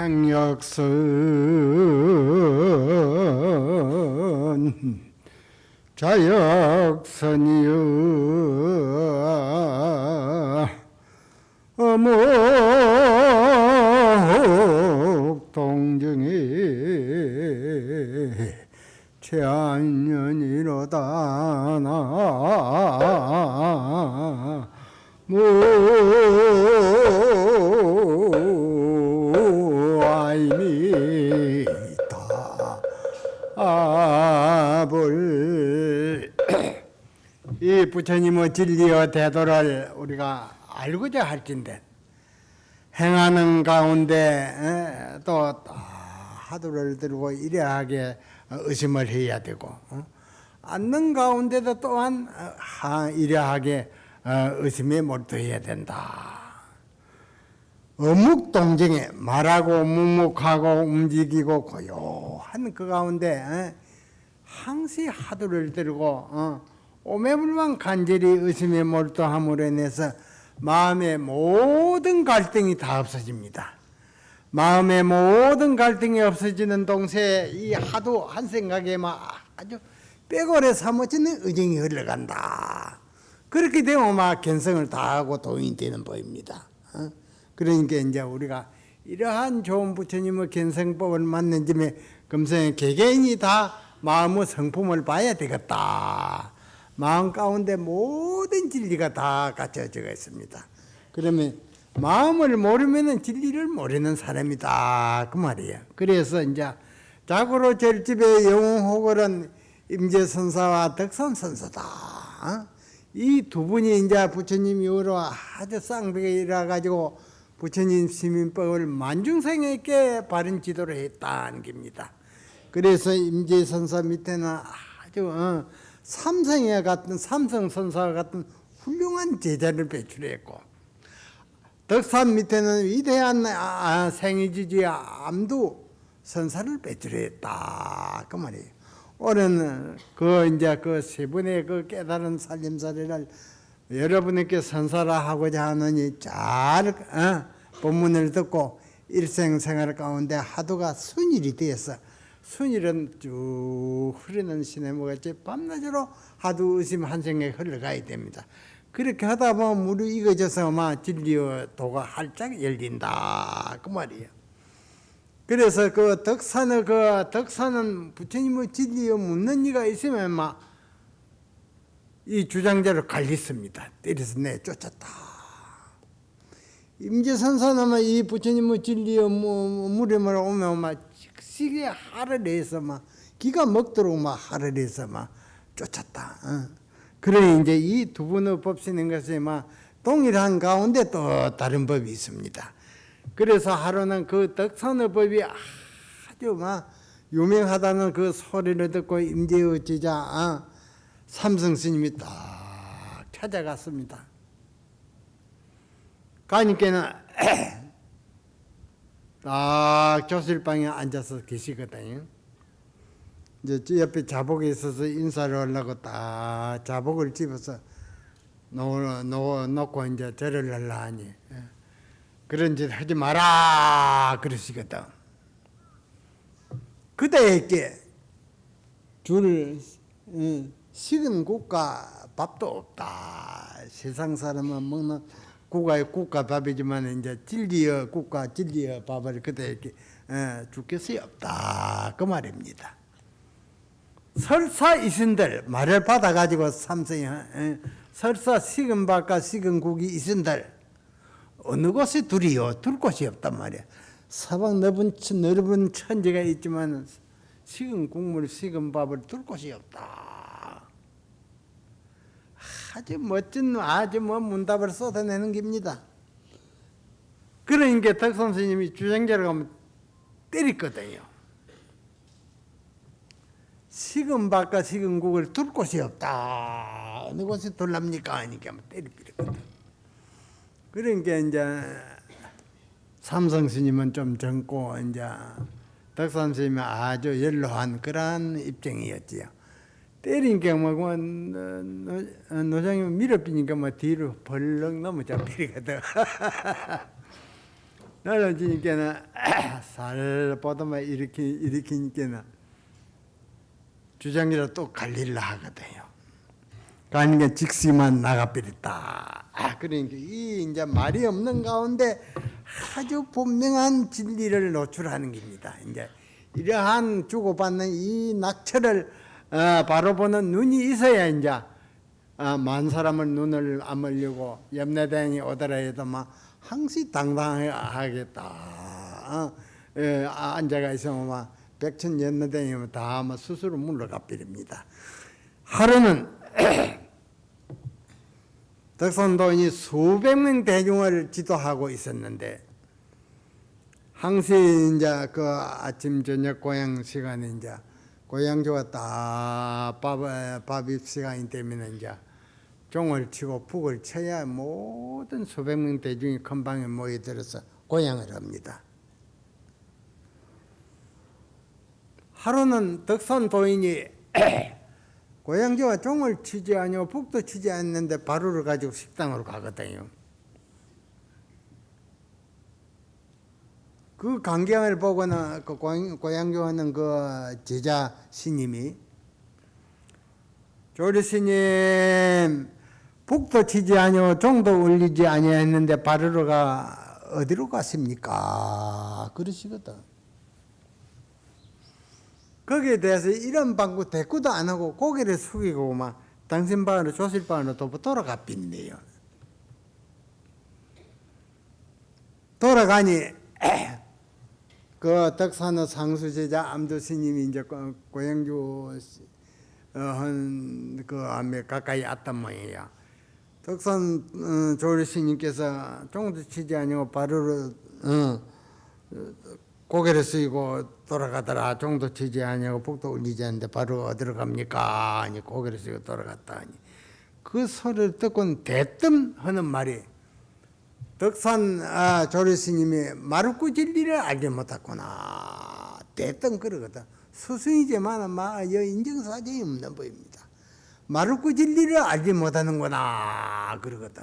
행역선 자역선이여. 어묵 동정이 제안년이로다 나 무 이 부처님의 진리와 대도를 우리가 알고자 할진데 행하는 가운데 에, 또 하도를 들고 이래하게 의심을 해야 되고 어? 앉는 가운데도 또한 어, 하- 이래하게 어, 의심에 몰두해야 된다. 어묵 동정에 말하고 묵묵하고 움직이고 고요한 그 가운데 에, 항시 하도를 들고 어, 오매불만 간절히 의심에 몰두함으로 인해서 마음의 모든 갈등이 다 없어집니다. 마음의 모든 갈등이 없어지는 동시에 이 하도 한 생각에 막 아주 빼고래 사무치는 의정이 흘러간다. 그렇게 되면 막 견성을 다하고 도인이 되는 법입니다. 어? 그러니까 이제 우리가 이러한 좋은 부처님의 견성법을 맞는 점에 금생에 개개인이 다 마음의 성품을 봐야 되겠다. 마음 가운데 모든 진리가 다 갖춰져 있습니다. 그러면 마음을 모르면은 진리를 모르는 사람이다 그 말이에요. 그래서 이제 자고로 절집의 영웅호걸은 임재 선사와 덕선 선사다. 어? 이두 분이 이제 부처님 이후로 아주 쌍벽이라 가지고 부처님 시민법을 만중생에게 바른 지도를 했다는 겁니다. 그래서 임재 선사 밑에는 아주 어, 삼성에 같은 삼성선사와 같은 훌륭한 제자를 배출했고 덕산 밑에는 위대한 아, 생이지지 암두 선사를 배출했다 그 말이에요. 올해는 그 이제 그 세 분의 그 깨달은 살림살이를 여러분에게 선사라 하고자 하느니 잘 어, 본문을 듣고 일생생활 가운데 하도가 순일이 되어서 순일은 쭉 흐르는 시내모같이 밤낮으로 하도 의심 한 생에 흘러가야 됩니다. 그렇게 하다 보면 물이 익어져서 막 진리의 도가 활짝 열린다 그 말이에요. 그래서 그 덕산의 그 덕산은 부처님의 진리에 묻는 이가 있으면 막 이 주장자를 갈렸습니다. 때려서 내 쫓았다. 임재선사는 이 부처님의 진리의 무렴을 오면 막 즉시게 하를 해서 막 기가 먹도록 막 하를 해서 막 쫓았다. 어. 그러니 이제 이 두 분의 법 쓰는 것이 막 동일한 가운데 또 다른 법이 있습니다. 그래서 하루는 그 덕선의 법이 아주 막 유명하다는 그 소리를 듣고 임재의 제자 어, 삼성 스님이 딱 찾아갔습니다. 가니까는 딱 조실방에 앉아서 계시거든요. 이제 저 옆에 자복이 있어서 인사를 하려고 딱 자복을 집어서 놓, 놓, 놓고 이제 절을 하려 하니 예. 그런 짓 하지 마라 그러시거든. 그대에게 줄 어, 식은 국가 밥도 없다. 세상 사람은 먹는 국가의 국가 밥이지만 이제 진리의 국가 진리의 밥을 그대에게 어, 줄 것이 없다 그 말입니다. 설사 이신들 말을 받아가지고 삼성이 어, 설사 식은 밥과 식은 국이 이신들 어느 곳에 둘이요 둘 곳이 없단 말이야. 사방 넓은 천- 넓은 천지가 있지만 식은 국물 식은 밥을 둘 곳이 없다. 아주 멋진 아주 뭐 문답을 쏟아내는 겁니다. 그러니까 덕 선생님이 주장자를 가면 때렸거든요. 식은 밥과 식은 국을 둘 곳이 없다. 어느 곳에 둘랍니까? 하니까 뭐 때리거든. 그러니까 이제 삼성 스님은 좀 젊고 이제 덕 선생님이 아주 연로한 그러한 입장이었지요. 때리니까 노, 노, 노장님 밀어비니까 뭐 뒤로 벌렁 넘어져 버리거든. 날라지니까는 살 보더만 일으키 일으키니까는 주장이라 또 갈릴라 하거든요. 그러니까 직시만 나가버렸다. 아, 그러니까 이 이제 말이 없는 가운데 아주 분명한 진리를 노출하는 겁니다. 이제 이러한 주고받는 이 낙처를 어, 바로 보는 눈이 있어야 이제 어, 만 사람을 눈을 안물려고 염려대왕이 오더라 해도 막 항시 당당하겠다. 어, 예, 아, 앉아가 있으면 막 백천 염려대왕이면 다막 스스로 물러가 버립니다. 하루는 덕선도인이 수백 명 대중을 지도하고 있었는데 항시 이제 그 아침 저녁 고향 시간에 이제 고향 좋았다 밥 밥입 시간이 되면 이제 종을 치고 북을 쳐야 모든 수백 명 대중이 큰 방에 모여들어서 고향을 합니다. 하루는 덕선 도인이 고향지와 종을 치지 아니고 북도 치지 않는데 바루를 가지고 식당으로 가거든요. 그 광경을 보거나 그 고향- 고향교하는 그 제자 스님이 조리 스님 북도 치지 아니고 종도 울리지 아니했는데 바루르가 어디로 갔습니까? 그러시거든. 거기에 대해서 이런 방구 대꾸도 안 하고 고개를 숙이고 막 당신 방으로 조실 방으로 또 돌아가 빈대요. 돌아가니 그 덕산의 상수제자 암두스님이 이제 고- 고영주 어, 한그 암에 가까이 왔단 말이야. 덕산 어, 조리스님께서 종도 치지 아니고 바로 어, 고개를 숙이고 돌아가더라. 종도 치지 아니고 북도 울리지 않는데 바로 어디로 갑니까? 아니 고개를 숙이고 돌아갔다. 하니 그 소리를 듣고는 대뜸 하는 말이 덕산 아, 조리 스님이 마루구 진리를 알지 못했구나. 대뜸 그러거든. 스승이지만 마 인정사정이 없는 법입니다. 마루구 진리를 알지 못하는구나. 그러거든.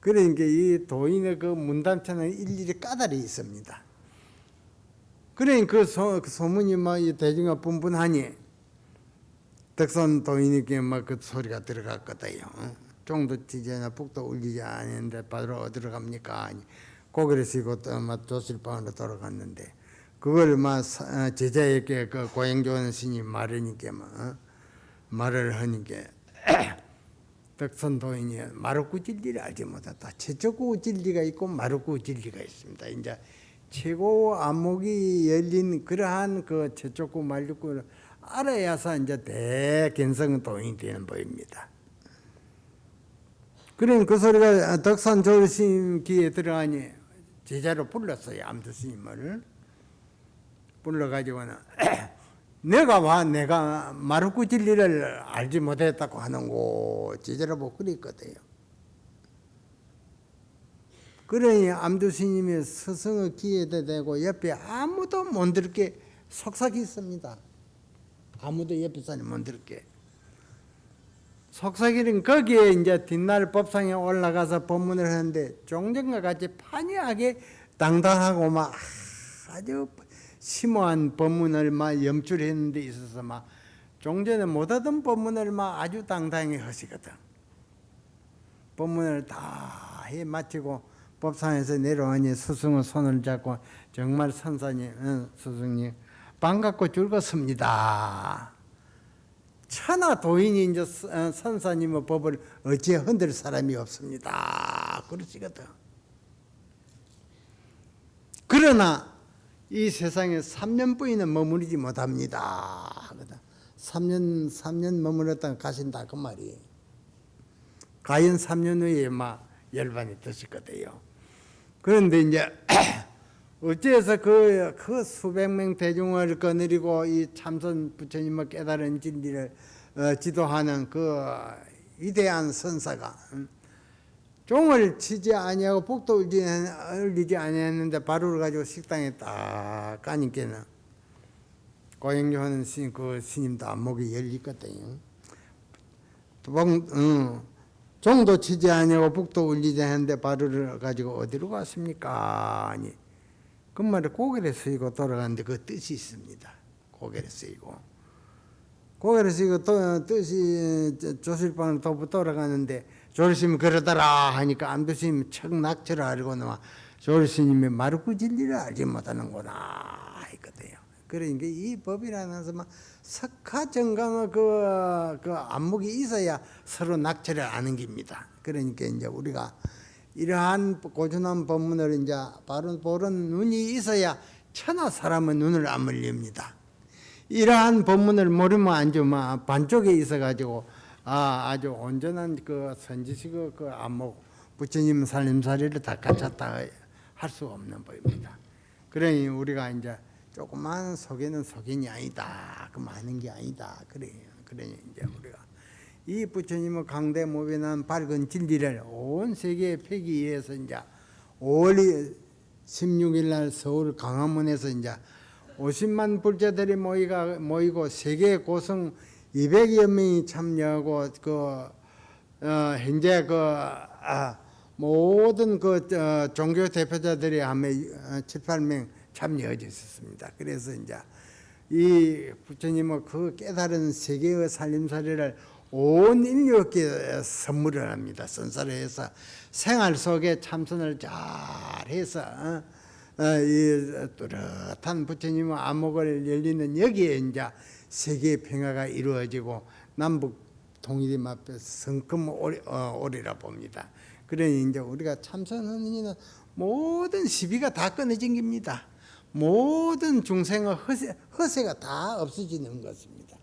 그러니까 이 도인의 그 문단체는 일일이 까다리 있습니다. 그러니 그, 소, 그 소문이 막 이 대중가 분분하니 덕선 도인에게 막 그 소리가 들어갔거든요. 종도 치지나 북도 울리지 않는데 바로 어디로 갑니까? 고개를 쓰고 또막 조실 방으로 돌아갔는데 그걸 막 사- 어, 제자에게 그 고행조원 스님 말하니까 막 어? 말을 하니까 덕선 도인이 마루구 진리를 알지 못했다. 최초구 진리가 있고 마루구 진리가 있습니다. 이제 최고 안목이 열린 그러한 그 최초구 말육구를 알아야서 이제 대견성 도인이 되는 법입니다. 그런 그 소리가 덕산 조르심 귀에 들어가니 제자로 불렀어요. 암두 스님을 불러가지고는 내가 와 내가 마루구 진리를 알지 못했다고 하는고 제자로 보고 그랬거든요. 그러니 암두 스님이 스승의 귀에다 대고 옆에 아무도 못 들게 속삭이 있습니다. 아무도 옆에 사람이 못 들게. 속삭이는 거기에 이제 뒷날 법상에 올라가서 법문을 하는데 종전과 같이 판이하게 당당하고 막 아주 심오한 법문을 막 염출했는 데 있어서 막 종전에 못하던 법문을 막 아주 당당히 하시거든. 법문을 다 해 마치고 법상에서 내려오니 스승의 손을 잡고 정말 선사님, 응, 스승님 반갑고 즐겁습니다. 천하 도인이 이제 스- 어, 선사님의 법을 어찌 흔들 사람이 없습니다. 그러시거든. 그러나 이 세상에 3년 뿌이는 머무르지 못합니다. 하거든. 3년 3년 머무렀다가 가신다 그 말이. 과연 3년 후에 막 열반이 드실 거대요. 그런데 이제 어째서 그, 그 수백 명 대중을 거느리고 이 참선 부처님의 깨달은 진리를 어, 지도하는 그 위대한 선사가 음, 종을 치지 아니하고 울지, 울리지 아니했는데 바로를 가지고 식당에 딱 가니까는 고행조하는 스님 그 스님도 안목이 열리거든요. 복, 어, 동도 치지 아니하고 북도 울리지 않는데 발을 가지고 어디로 갔습니까? 아니 그 말에 고개를 쓰이고 돌아가는데 그 뜻이 있습니다. 고개를 쓰이고 고개를 쓰이고 또 뜻이 저- 조실방을 도 돌아가는데 조르스님이 그러더라 하니까 안도스님이 척 낙처를 알고 나와 조르스님이 마르고 진리를 알지 못하는구나 했거든요. 그러니까 이 법이라는 것은 막 석하정강의 그, 그 안목이 있어야 서로 낙처를 아는 겁니다. 그러니까 이제 우리가 이러한 고준한 법문을 이제 바로 보는 눈이 있어야 천하 사람은 눈을 안 물립니다. 이러한 법문을 모르면 안주 막 반쪽에 있어가지고 아 아주 온전한 그 선지식의 그 안목 부처님 살림살이를 다 갖췄다 할 수 없는 법입니다. 그러니 우리가 이제 조그만 속에는 속인이 아니다. 그 많은 게 아니다. 그래요. 그러니 이제 우리가 이 부처님의 강대 모변한 밝은 진리를 온 세계에 펴기 위해서 이제 5월 16일 날 서울 강화문에서 이제 50만 불자들이 모이가 모이고 세계 고성 200여 명이 참여하고 그 어, 현재 그 아, 모든 그 어, 종교 대표자들이 아마 7, 8명 참여하셨습니다. 그래서 이제 이 부처님의 그 깨달은 세계의 살림살이를 온 인류에게 선물을 합니다. 선사를 해서 생활 속에 참선을 잘 해서 어, 어, 이 뚜렷한 부처님의 암흑을 열리는 여기에 이제 세계 평화가 이루어지고 남북 통일이 앞에 성큼 오리, 어, 오리라 봅니다. 그러니 이제 우리가 참선하는 이는 모든 시비가 다 끊어진 겁니다. 모든 중생의 허세, 허세가 다 없어지는 것입니다.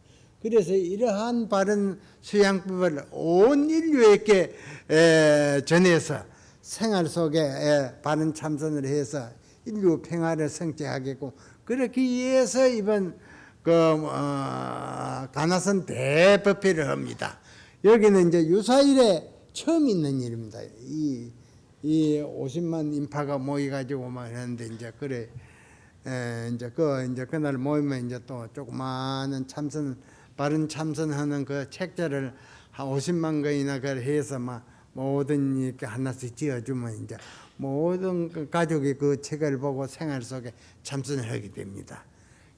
그래서 이러한 바른 수양법을 온 인류에게 에, 전해서 생활 속에 에, 바른 참선을 해서 인류 평화를 성취하겠고 그렇기 위해서 이번 그 어, 가나선 대법회를 합니다. 여기는 이제 유사일에 처음 있는 일입니다. 이, 이 50만 인파가 모여가지고 막 하는데 이제 그래 에, 이제 그 이제 그날 모이면 이제 또 조그마한 참선 바른 참선하는 그 책자를 한 50만 건이나 그 해서 막 모든 이렇게 하나씩 지어주면 이제 모든 그 가족이 그 책을 보고 생활 속에 참선을 하게 됩니다.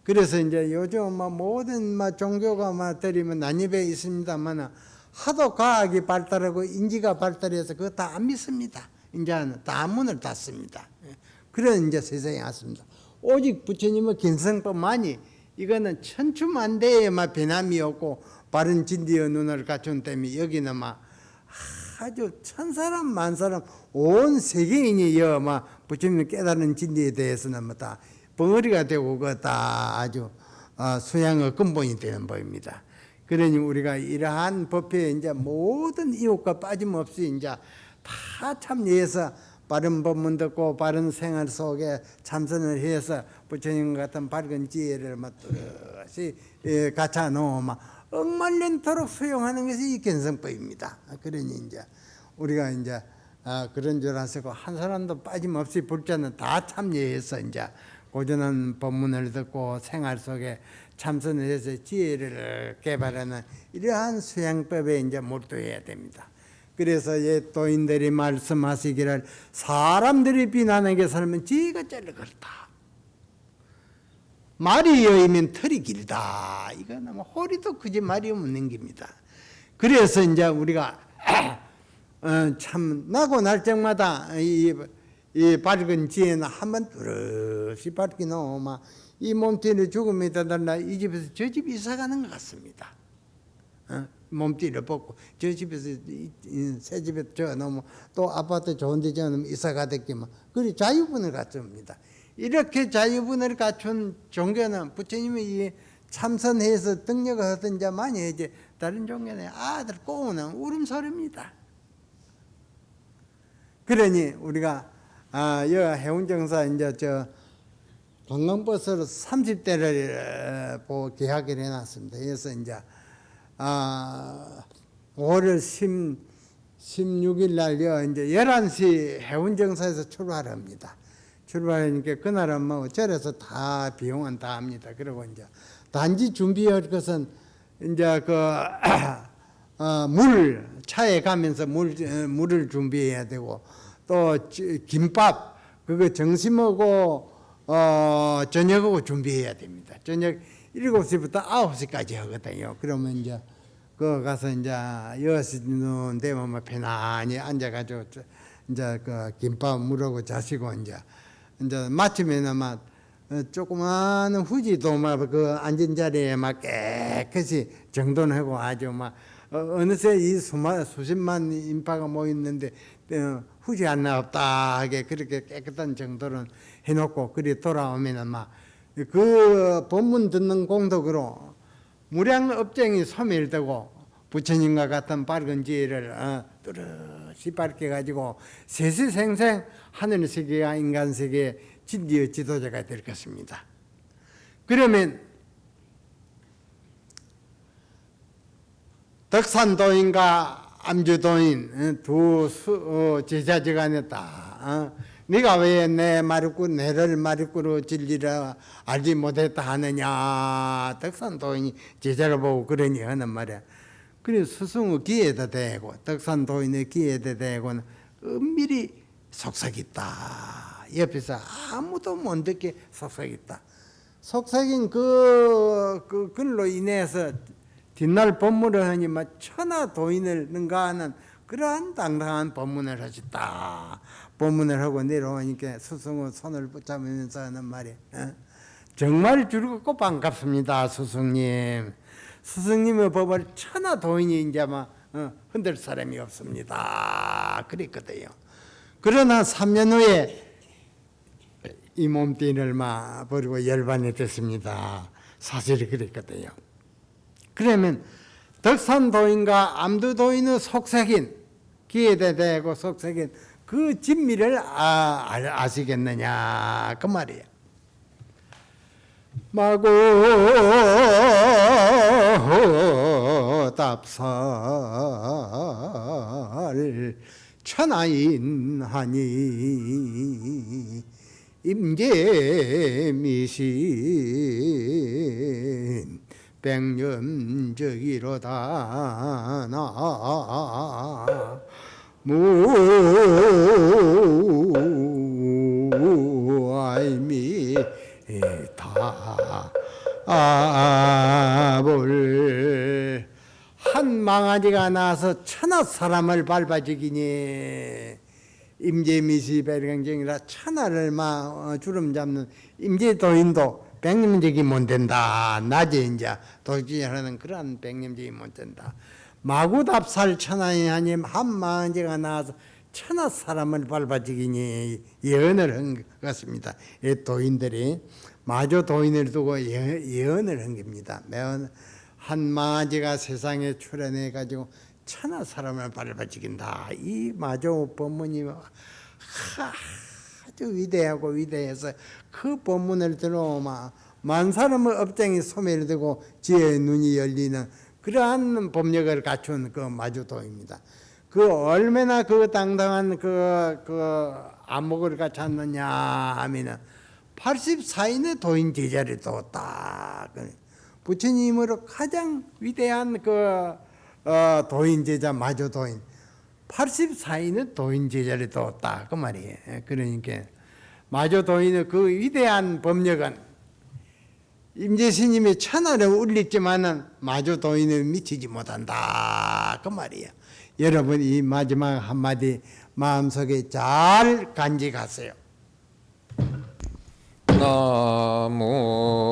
그래서 이제 요즘 막 모든 막 종교가 막 때리면 난입에 있습니다만 하도 과학이 발달하고 인지가 발달해서 그거 다 안 믿습니다. 이제는 다 문을 닫습니다. 예. 그런 이제 세상에 왔습니다. 오직 부처님의 긴성법만이 이거는 천추만대에만 변함이 없고 바른 진리의 눈을 갖춘 때문에 여기는 막 아주 천사람 만사람 온 세계인이 여막 부처님 깨달은 진리에 대해서는 뭐다 벙어리가 되고 그다 아주 어, 수양의 근본이 되는 법입니다. 그러니 우리가 이러한 법에 이제 모든 이웃과 빠짐없이 이제 다 참여해서 바른 법문 듣고 바른 생활 속에 참선을 해서 부처님 같은 밝은 지혜를 막 뚜렷이 예, 갖춰 놓으면 억말년토록 수용하는 것이 이 견성법입니다. 그러니 이제 우리가 이제 아, 그런 줄 아시고 한 사람도 빠짐없이 불자는 다 참여해서 이제 고전한 법문을 듣고 생활 속에 참선을 해서 지혜를 개발하는 이러한 수양법에 이제 몰두해야 됩니다. 그래서 옛도인들이 말씀하시기를 사람들이 비난하게 살면 지혜가 제일 그렇다. 말이 여이면 털이 길다. 이거는 뭐 허리도 크지 말이 없는 겁니다. 그래서 이제 우리가 어, 참 나고 날 적마다 이, 이 밝은 지혜는 한번 뚜렷이 밝게 놓으면 이 몸뚱이를 죽음에 다달라 이 집에서 저 집 이사 가는 것 같습니다. 어? 몸뚱이를 벗고 저 집에서 새 집에 저 놓으면 또 아파트 좋은 데 지어놓으면 이사 가겠지만 그리 자유분을 갖춥니다. 이렇게 자유분을 갖춘 종교는 부처님이 이 참선해서 등력을 하던 자만이 이제 다른 종교는 아들 꼬우는 울음소리입니다. 그러니 우리가 아, 여 해운정사 이제 저 관광버스로 30대를 보 계약을 해놨습니다. 그래서 이제 아, 5월 10, 16일 날요 이제 11시 해운정사에서 출발 합니다. 출발하니까 그날은 뭐 어쩌래서 다 비용은 다 합니다. 그리고 이제 단지 준비할 것은 이제 그 어, 물 차에 가면서 물 어, 물을 준비해야 되고 또 지- 김밥 그거 점심하고 어 저녁하고 준비해야 됩니다. 저녁 7시부터 9시까지 하거든요. 그러면 이제 그 가서 이제 6시 되면 뭐 편안히 앉아 가지고 이제 그 김밥 물하고 자시고 이제 이제 어, 조그마한 후지도 막 그 앉은 자리에 막 깨끗이 정돈하고 아주 막 어, 어느새 이 수만 수십만 인파가 모였는데 어, 후지 하나 없다 하게 그렇게 깨끗한 정도는 해놓고 그리 돌아오면은 막 그 본문 듣는 공덕으로 무량 업쟁이 소멸되고 부처님과 같은 밝은 지혜를 어, 뚜렷이 밝게 가지고 세세생생 하늘 세계와 인간 세계의 진리의 지도자가 될 것입니다. 그러면 덕산도인과 암주도인 어, 두 수, 어, 제자지간에 다 어, 네가 왜내 마르꾸 내를 마르꾸로 진리라 알지 못했다 하느냐? 덕산도인이 제자를 보고 그러니 하는 말이야. 그래 스승의 기에다 대고 덕산도인의 기에다 대고는 은밀히 속삭였다. 옆에서 아무도 못 듣게 속삭였다. 속삭인 그, 그 글로 인해서 뒷날 법문을 하니 막 천하 도인을 능가하는 그러한 당당한 법문을 하셨다. 법문을 하고 내려오니까 스승의 손을 붙잡으면서 하는 말이 어? 정말 즐겁고 반갑습니다, 스승님. 스승님의 법을 천하 도인이 이제 막 어, 흔들 사람이 없습니다. 그랬거든요. 그러나 3년 후에 이 몸뚱이를 막 버리고 열반이 됐습니다. 사실이 그랬거든요. 그러면 덕산도인과 암두도인의 속삭인 기에대 대고 속삭인 그 진미를 아, 알- 아시겠느냐 그 말이에요. 마고 답살 천하인 하니 임계미신 백년저기로다 나 무아이미 다볼 한 망아지가 나서 천하 사람을 밟아지기니 임재미시 배경쟁이라 천하를 막 어, 주름 잡는 임재도인도 백년적이 못 된다. 낮에 이제 도지하는 그런 백년적이 못 된다. 마구답살 천하의 하님 한 망아지가 나와서 천하 사람을 밟아지기니 예언을 한 것입니다. 이 도인들이 마저 도인을 두고 예, 예언을 한 겁니다. 매번 한 망아지가 세상에 출현해 가지고 천하 사람을 밟아지긴다. 이 마저 법문이 아주 위대하고 위대해서 그 법문을 들어오면 만 사람의 업장이 소멸되고 지혜의 눈이 열리는 그러한 법력을 갖춘 그 마주도입니다. 그 얼마나 그 당당한 그, 그 안목을 갖췄느냐 하면은 84인의 도인 제자를 뒀다. 그 부처님으로 가장 위대한 그 어, 도인 제자 마주 도인 84인의 도인 제자를 뒀다. 그 말이에요. 그러니까 마주 도인의 그 위대한 법력은 임재스님이 천하를 울렸지만은 마주 도인을 미치지 못한다. 그 말이에요. 여러분 이 마지막 한마디 마음속에 잘 간직하세요. 나무